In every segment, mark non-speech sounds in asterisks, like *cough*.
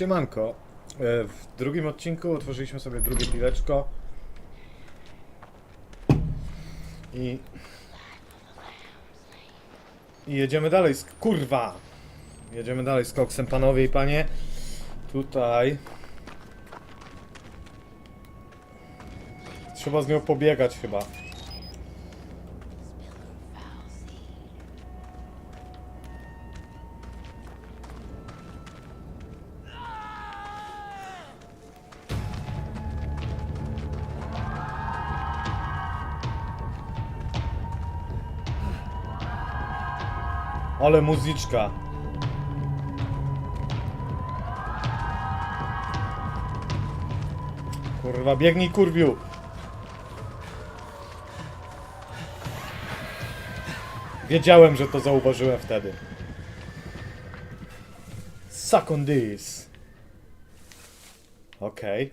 Siemanko. E, W drugim odcinku otworzyliśmy sobie drugie pileczko. I... I jedziemy dalej z... Kurwa! Jedziemy dalej z koksem, panowie i panie. Tutaj... Trzeba z nią pobiegać chyba. Ale muzyczka. Kurwa, biegnij kurwiu. Wiedziałem, że to zauważyłem wtedy. Suck on this. Okej.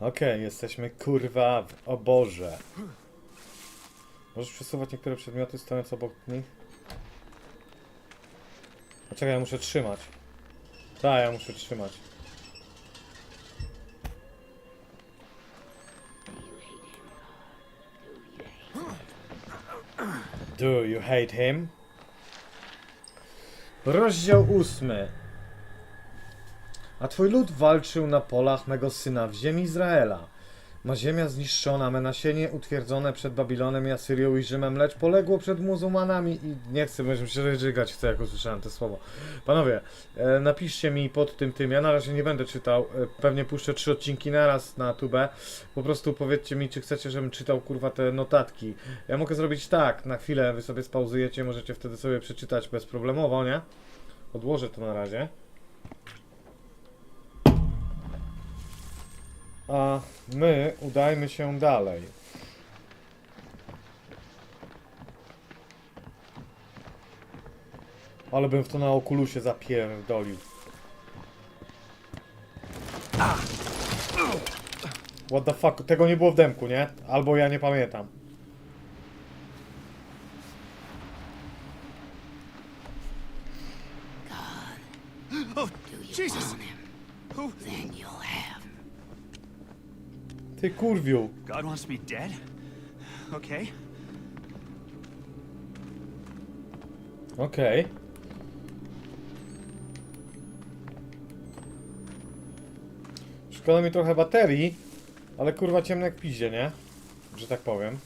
Okej, jesteśmy kurwa w oborze. Możesz przesuwać niektóre przedmioty stojąc obok nich? Poczekaj, ja muszę trzymać. Tak, ja muszę trzymać. Do you hate him? Rozdział ósmy. A twój lud walczył na polach mego syna w ziemi Izraela. Ma ziemia zniszczona, me nasienie utwierdzone przed Babilonem i Asyrią i Rzymem, lecz poległo przed muzułmanami i nie chcę, będziemy się żygać, chcę jak usłyszałem to słowo. Panowie, e, napiszcie mi pod tym tym, ja na razie nie będę czytał, e, pewnie puszczę trzy odcinki naraz na tubę, po prostu powiedzcie mi, czy chcecie, żebym czytał kurwa te notatki. Ja mogę zrobić tak, na chwilę wy sobie spauzujecie, możecie wtedy sobie przeczytać bezproblemowo, nie? Odłożę to na razie. A my udajmy się dalej. Ale bym w to na okulusie zapierdolił. What the fuck? Tego nie było w demku, nie? Albo ja nie pamiętam. Oh, Do you Jesus. want him? Who? Then you'll have him. Ty kurwiu. God wants me dead? Okay. Okej. Szkoda mi trochę baterii, ale kurwa ciemne jak piździe, nie? Że tak powiem.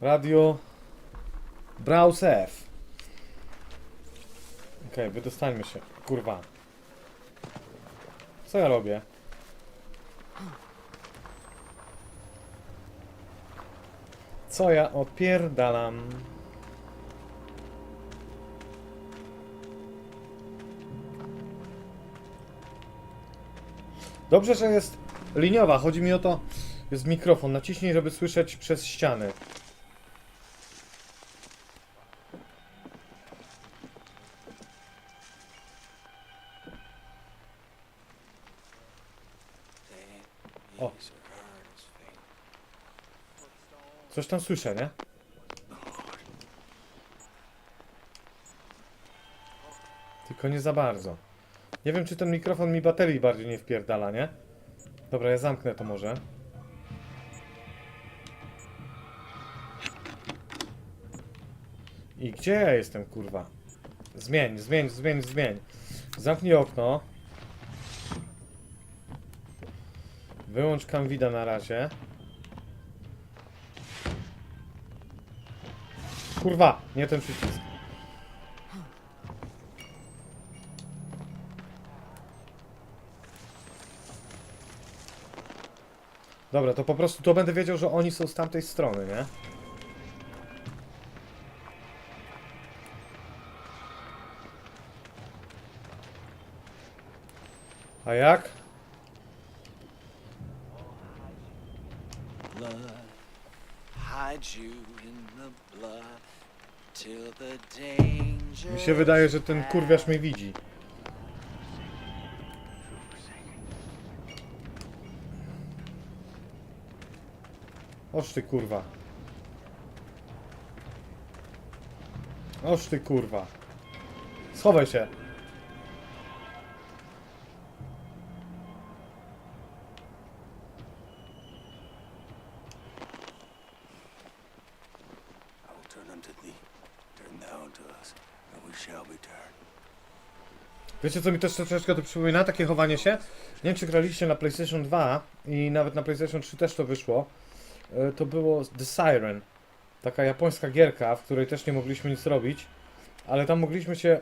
Radio Browse F. Okej, wydostańmy się. Kurwa. Co ja robię? Co ja odpierdalam? Dobrze, że jest liniowa. Chodzi mi o to, jest mikrofon. Naciśnij, żeby słyszeć przez ściany. O. Coś tam słyszę, nie? Tylko nie za bardzo. Nie wiem, czy ten mikrofon mi baterii bardziej nie wpierdala, nie? Dobra, ja zamknę to może. I gdzie ja jestem, kurwa? Zmień, zmień, zmień, zmień. Zamknij okno. Wyłącz Camvida na razie. Kurwa, nie ten przycisk. Dobra, to po prostu to będę wiedział, że oni są z tamtej strony, nie? A jak? Hide you in the blood till the danger. Mi się wydaje, że ten kurwiarz mnie widzi. Oż ty kurwa. Oż ty kurwa. Schowaj się. Wiecie co mi też troszeczkę to przypomina? Takie chowanie się. Nie wiem czy graliście na PlayStation 2 i nawet na PlayStation 3 też to wyszło. E, To było The Siren. Taka japońska gierka, w której też nie mogliśmy nic robić. Ale tam mogliśmy się...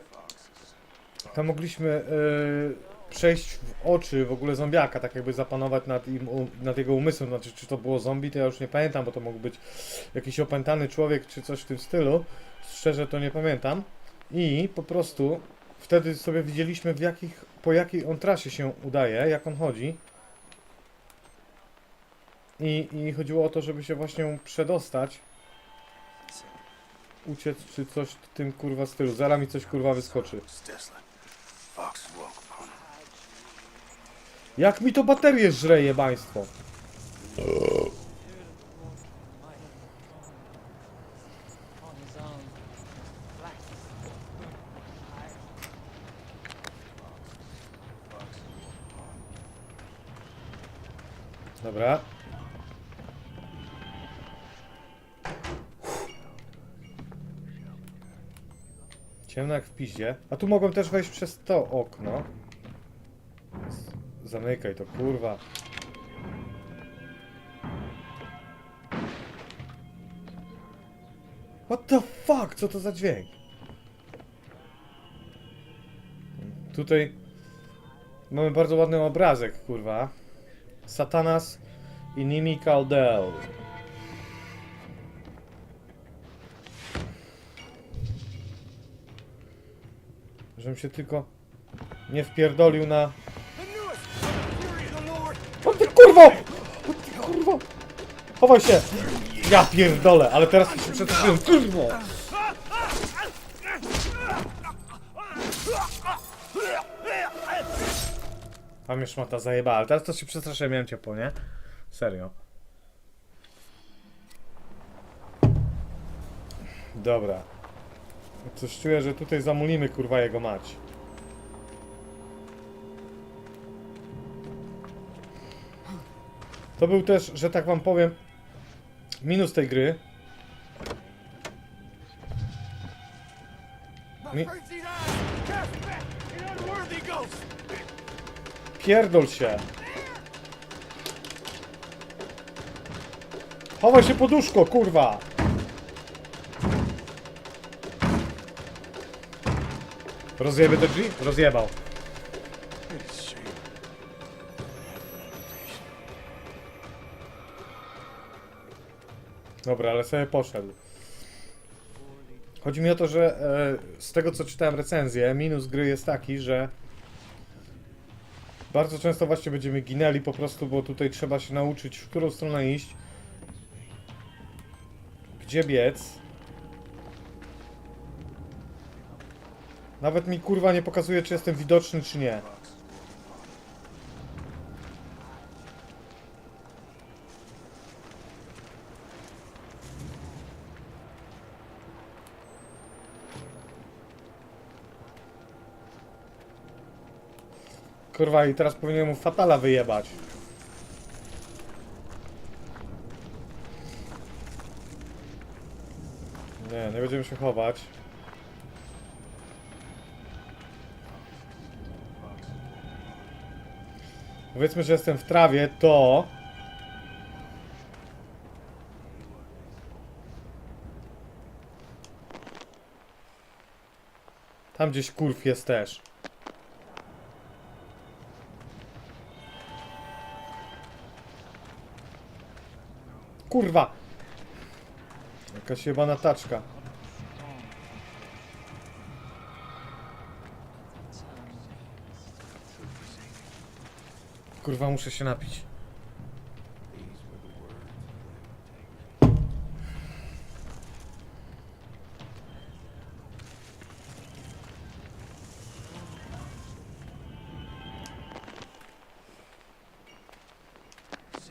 Tam mogliśmy e, przejść w oczy w ogóle zombiaka, tak jakby zapanować nad, im, u- nad jego umysłem. Znaczy, czy to było zombie, to ja już nie pamiętam, bo to mógł być jakiś opętany człowiek, czy coś w tym stylu. Szczerze to nie pamiętam. I po prostu wtedy sobie widzieliśmy w jakich, po jakiej on trasie się udaje, jak on chodzi. I, I chodziło o to, żeby się właśnie przedostać, uciec czy coś w tym kurwa stylu. Zaraz mi coś kurwa wyskoczy. Fox. Jak mi to baterię żre jebaństwo? on his own. Black. Dobra. Ciemno jak w piździe. A tu mogłem też wejść przez to okno. Zamykaj to, kurwa. What the fuck? Co to za dźwięk? Tutaj mamy bardzo ładny obrazek, kurwa. Satanas Inimical Del. Żebym się tylko nie wpierdolił na... Kurwo! O kurwo! Chowaj się! Ja pierdolę, ale teraz się przetrafiłem, kurwo! A mnie szmata zajebała, ale teraz to się przestraszyłem, miałem ciepło, nie? Serio. Dobra. Coś czuję, że tutaj zamulimy kurwa jego mać. To był też, że tak wam powiem, minus tej gry. Mi... Pierdol się. Chowaj się poduszko, kurwa. Rozjebie te drzwi? Rozjebał. Dobra, ale sobie poszedł. Chodzi mi o to, że e, z tego co czytałem recenzję, minus gry jest taki, że bardzo często właśnie będziemy ginęli po prostu, bo tutaj trzeba się nauczyć, w którą stronę iść, gdzie biec. Nawet mi kurwa nie pokazuje, czy jestem widoczny, czy nie. Kurwa, i teraz powinienem mu fatala wyjebać. Nie, nie będziemy się chować. Powiedzmy, że jestem w trawie, to... Tam gdzieś kurw jest też. Kurwa! Jakaś jebana taczka. Kurwa, muszę się napić.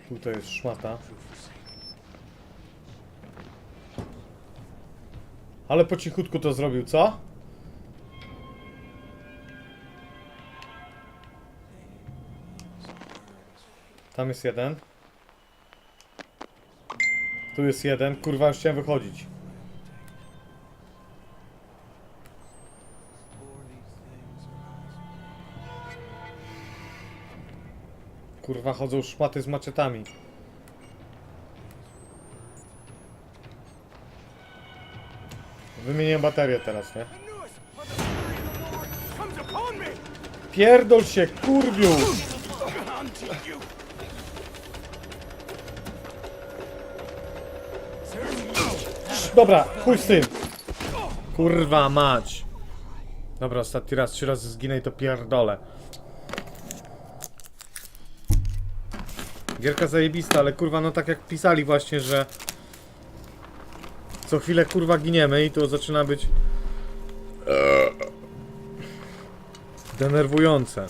Tutaj jest szmata. Ale po cichutku to zrobił, co? Tam jest jeden. Tu jest jeden. Kurwa, już chciałem wychodzić. Kurwa, chodzą szmaty z maczetami. Wymieniłem baterię teraz, nie? Pierdol się, kurwiu! Dobra, chuj z tym. Kurwa mać. Dobra, ostatni raz, trzy razy zginę i to pierdolę. Gierka zajebista, ale kurwa, no tak jak pisali właśnie, że co chwilę kurwa giniemy i to zaczyna być denerwujące.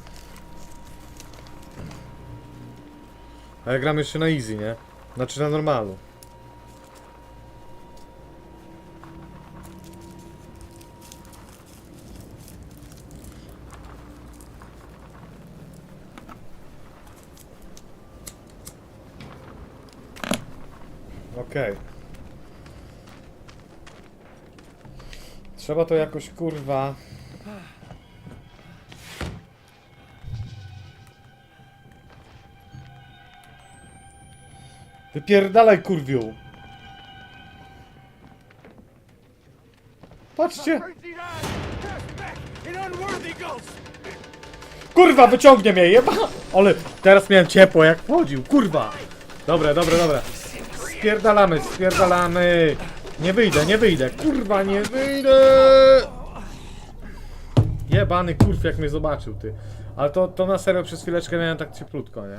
Ale gram jeszcze na easy, nie? Znaczy na normalu. Okej. Trzeba to jakoś kurwa. Wypierdalaj kurwiu. Patrzcie. Kurwa, wyciągnie mnie, jeba! Ale teraz miałem ciepło jak wchodził, kurwa! Dobra, dobra, dobra. Spierdalamy, spierdalamy! Nie wyjdę, nie wyjdę, kurwa, nie wyjdę! Jebany kurw jak mnie zobaczył, ty. Ale to, to na serio przez chwileczkę miałem tak cieplutko, nie?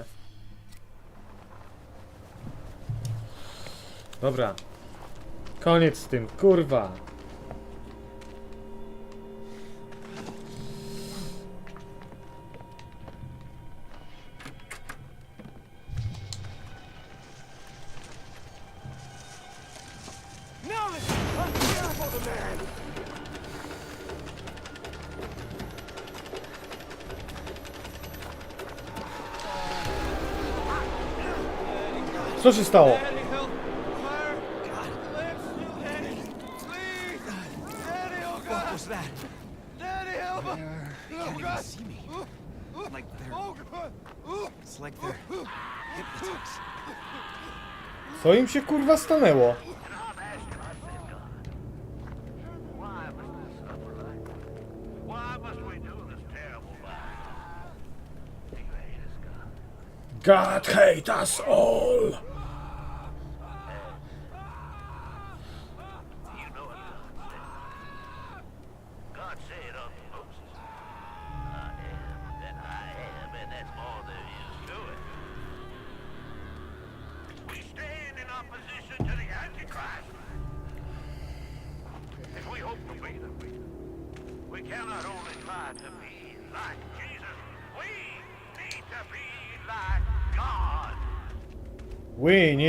Dobra. Koniec z tym, kurwa. This terrible life? Do you hate us, God? God hate us all!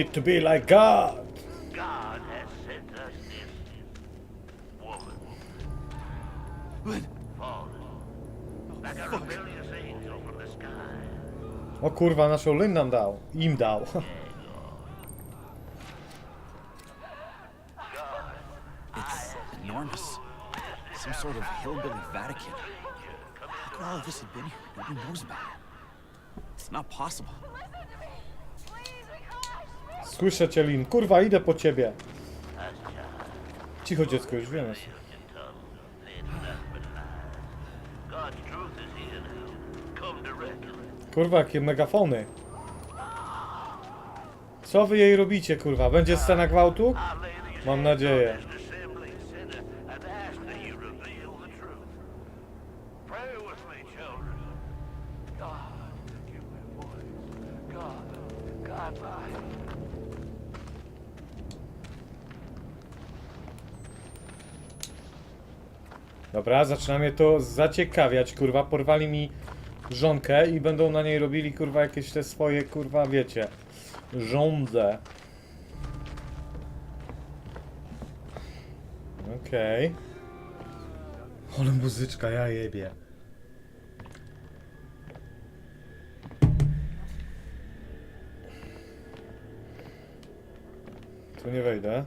Need to be like God! God has sent us this woman. Fallen. Like a rebellious angel from the sky. O kurwa, naszą lin nam dał. Im dał. *laughs* It's enormous. Some sort of hillbilly Vatican. How could all of this have been here? Nobody knows about it. It's not possible. Słyszę cię, Lin. Kurwa, idę po ciebie. Cicho, dziecko, już wiem. Kurwa, jakie megafony. Co wy jej robicie, kurwa? Będzie scena gwałtu? Mam nadzieję. Dobra, zaczyna mnie to zaciekawiać, kurwa. Porwali mi żonkę i będą na niej robili, kurwa, jakieś te swoje, kurwa, wiecie, żądze. Okej. Ale muzyczka, ja jebie. Tu nie wejdę.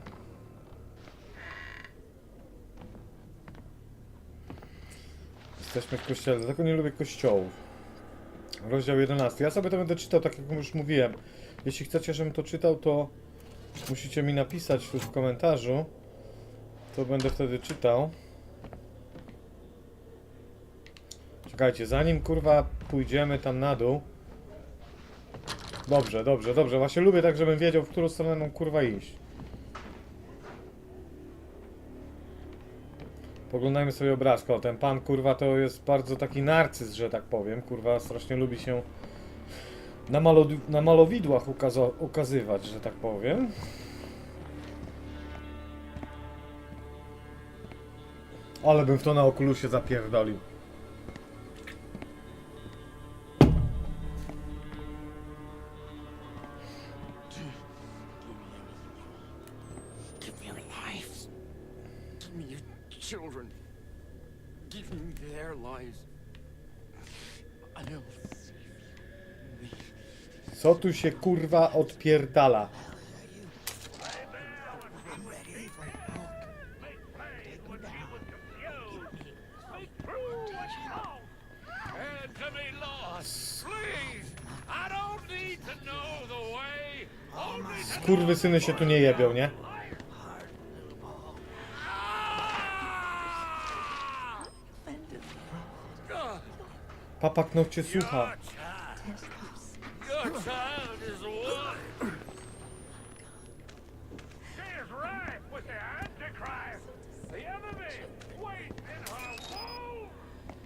Jesteśmy w kościele, dlatego nie lubię kościołów. Rozdział 11. Ja sobie to będę czytał, tak jak już mówiłem. Jeśli chcecie, żebym to czytał, to musicie mi napisać tu w komentarzu. To będę wtedy czytał. Czekajcie, zanim kurwa pójdziemy tam na dół. Dobrze, dobrze, dobrze. Właśnie lubię tak, żebym wiedział, w którą stronę mam kurwa iść. Poglądajmy sobie obrazka. O, ten pan kurwa to jest bardzo taki narcyz, że tak powiem. Kurwa strasznie lubi się na, malo na malowidłach ukazywać, że tak powiem. Ale bym w to na okulusie zapierdolił. Tu się kurwa odpierdala? Kurwy syny się tu nie jebią, nie? Papak no cię słucha.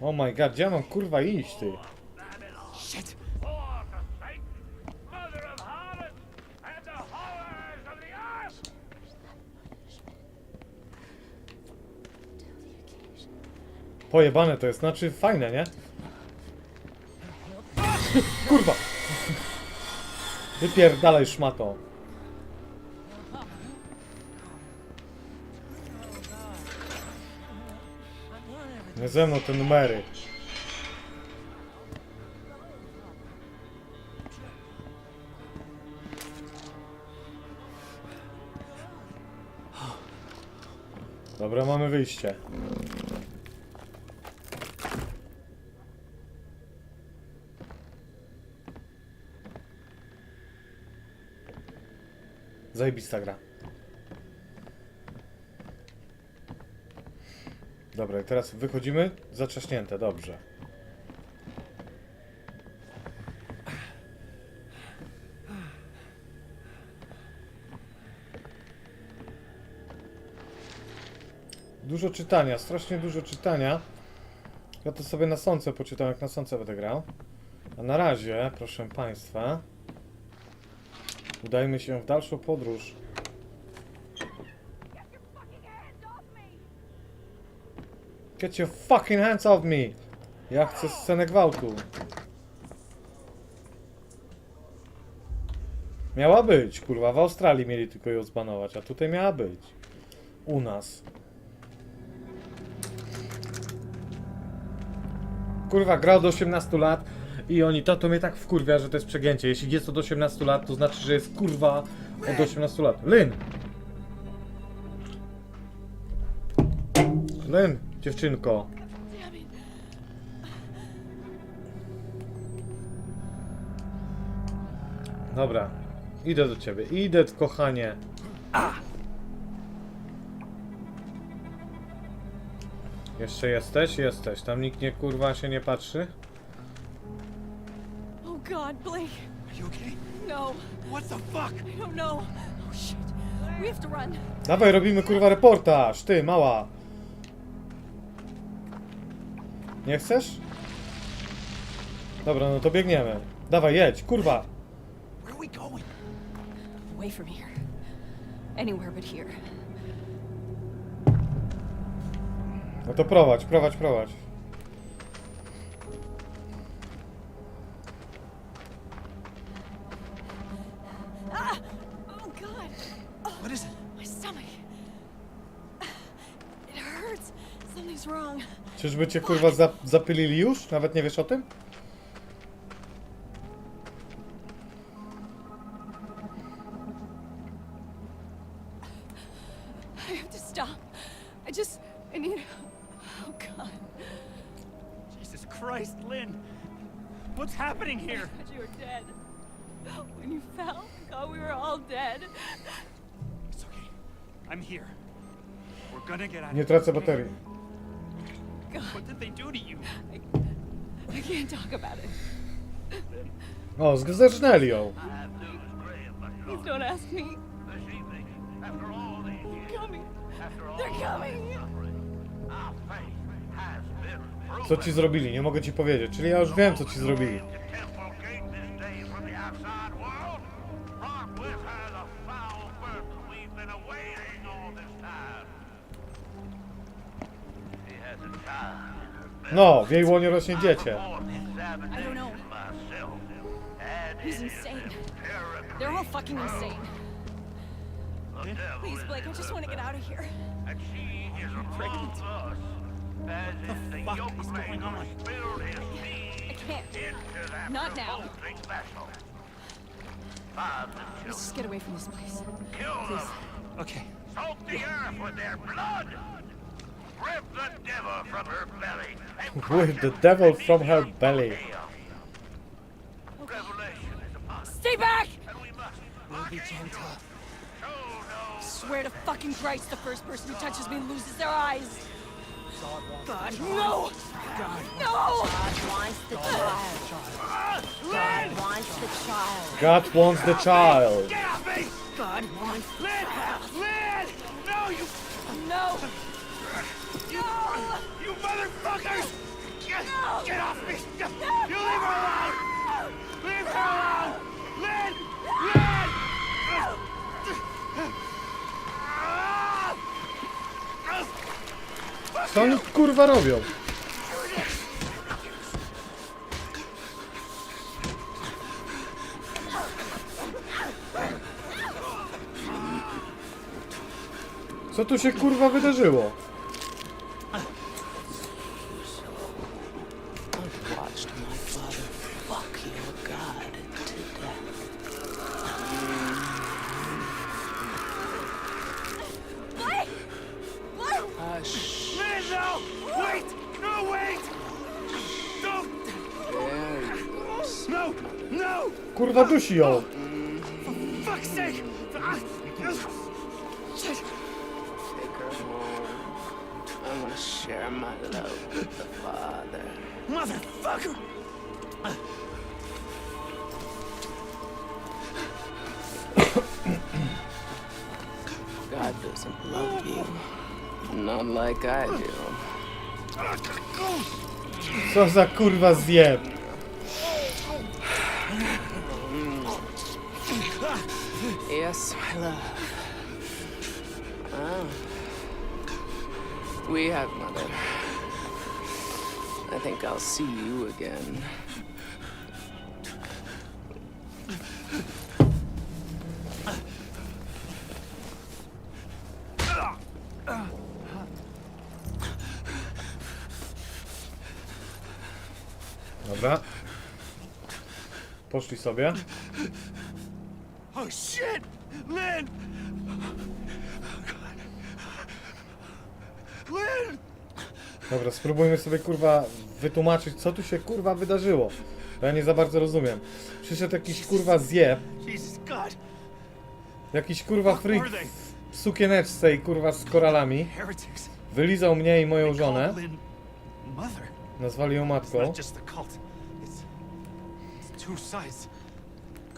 Oh my god, gdzie mam kurwa iść ty? Shit! Pojebane to jest, znaczy fajne, nie? Kurwa! Wypierdalaj szmato. Nie ze mną te numery. Dobra, mamy wyjście. Zajebista gra. Dobra, i teraz wychodzimy. Zatrzaśnięte, dobrze. Dużo czytania, strasznie dużo czytania. Ja to sobie na sące poczytam, jak na sące będę grał. A na razie, proszę Państwa, udajmy się w dalszą podróż. Get your fucking hands off me! Ja chcę scenę gwałtu. Miała być, kurwa, w Australii mieli tylko ją zbanować, a tutaj miała być. U nas. Kurwa, grał do 18 lat i oni, to, to mnie tak wkurwia, że to jest przegięcie. Jeśli jest od 18 lat, to znaczy, że jest kurwa od 18 lat. Lyn! Lyn, dziewczynko. Dobra, idę do ciebie. Idę, kochanie. Jeszcze jesteś? Jesteś. Tam nikt nie kurwa się nie patrzy? Oh God, Blake. Are you okay? No, What the fuck? I don't know. Oh shit. We have to run. Dawaj, robimy kurwa reportaż, ty, mała. Nie chcesz? Dobra, no to biegniemy. Dawaj, jedź, kurwa. Where are we going? Away from here. Anywhere but here. No to prowadź, prowadź, prowadź. Czyżby cię kurwa za, zapylili już? Nawet nie wiesz o tym? I have to stop. I just. I need. Oh, God. Jesus Christ, Lynn! What's happening I here? thought you were dead. When you fell, I thought we were all dead. It's okay. I'm here. We're gonna get out Nie of here. tracę baterii. O, zerżnęli ją. I have news, Graham, but Please don't ask me. this evening, after all these They're years, coming. after all They're this coming. suffering, our faith has been proven. Co ci zrobili? Nie mogę ci powiedzieć. Czyli ja już wiem, co ci zrobili. The temple gate this day from the outside world brought with her the foul birth we've been awaiting all this time. She has a child in her belly. No, w jej łonie rośnie dziecię. I don't know. Myself, and He's it is insane. empirically They're all fucking insane. the devil Please, is Blake, I in just her want to get out of here. and she is among us. As if the fuck yoke is going maker on? spilled his I seed can't. into that Not now. revolting vessel. Find the Let's children, just get away from this place. kill them, Okay. soak the earth with their blood, rip the devil from her belly, and crush With the him devil beneath from her your belly. Stay back! We we'll be gentle. Show no Swear to fucking Christ, the first person who touches me loses their eyes. God, no! God. No! God wants the child. God wants the child. God wants the child. Co oni kurwa robią? Co tu się kurwa wydarzyło? Kurwa dusi ją. Share my love with the Father. Motherfucker! God doesn't love you. Not like I do. Co za kurwa zjeb. We have mother. I think I'll see you again. Dobra. Poszli sobie. Oh shit! Lynn! Dobra, spróbujmy sobie kurwa wytłumaczyć, co tu się kurwa wydarzyło. Bo ja nie za bardzo rozumiem. Przyszedł jakiś kurwa zjeb, jakiś kurwa freak w sukieneczce i kurwa z koralami. Wylizał mnie i moją żonę. Nazwali ją matką.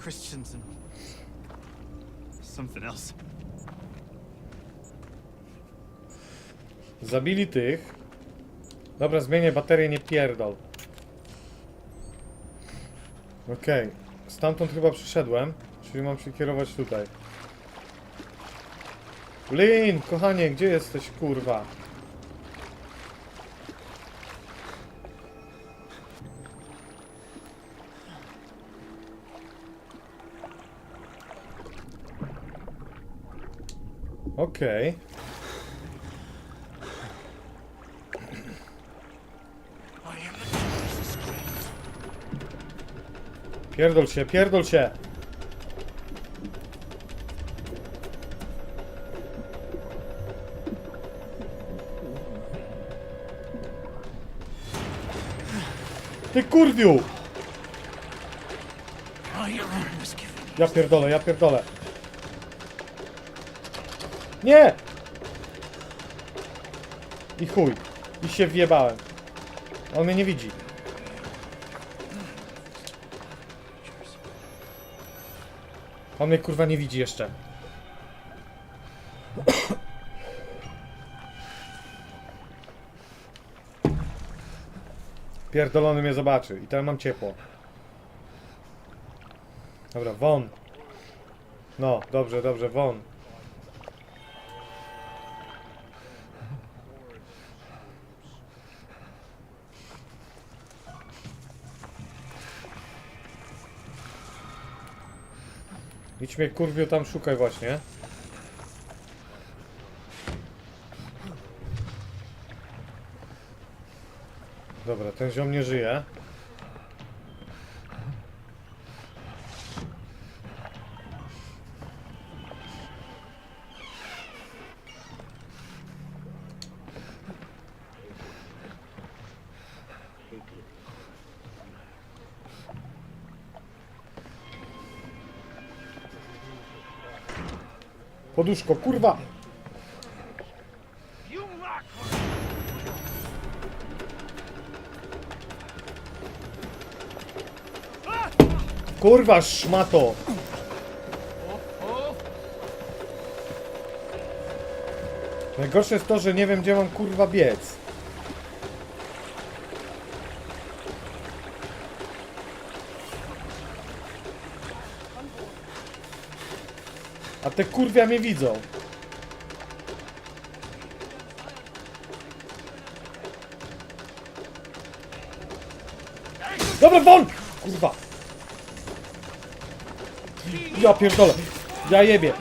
Christians and something else. Zabili tych. Dobra, zmienię baterię, nie pierdol. Okej. Stamtąd chyba przyszedłem, czyli mam się kierować tutaj. Lin, kochanie, gdzie jesteś, kurwa? Okej. Pierdol się, pierdol się! Ty kurwiu! Ja pierdolę, ja pierdolę. Nie! I chuj. I się wjebałem. On mnie nie widzi. On mnie kurwa nie widzi jeszcze. Pierdolony mnie zobaczy i teraz mam ciepło. Dobra, won. No, dobrze, dobrze, won. Idź mnie kurwiu tam szukaj właśnie. Dobra, ten ziom nie żyje. Poduszko, kurwa! Kurwa, szmato! Najgorsze jest to, że nie wiem, gdzie mam kurwa biec. A te kurwia mnie widzą. Dobra, won! Kurwa! Ja pierdolę! Ja jebie!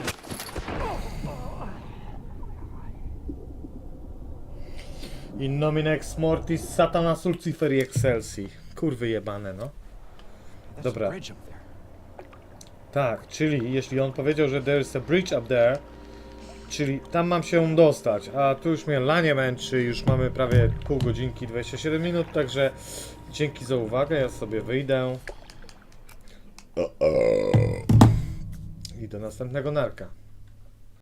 In nomine ex mortis satanas luciferi excelsi. Kurwy jebane, no. Dobra. a bridge up there. Tak, czyli jeśli on powiedział, że there is a bridge up there, czyli tam mam się dostać, a tu już mnie lanie męczy, już mamy prawie pół godzinki, 27 minut, także dzięki za uwagę, ja sobie wyjdę. I do następnego narka.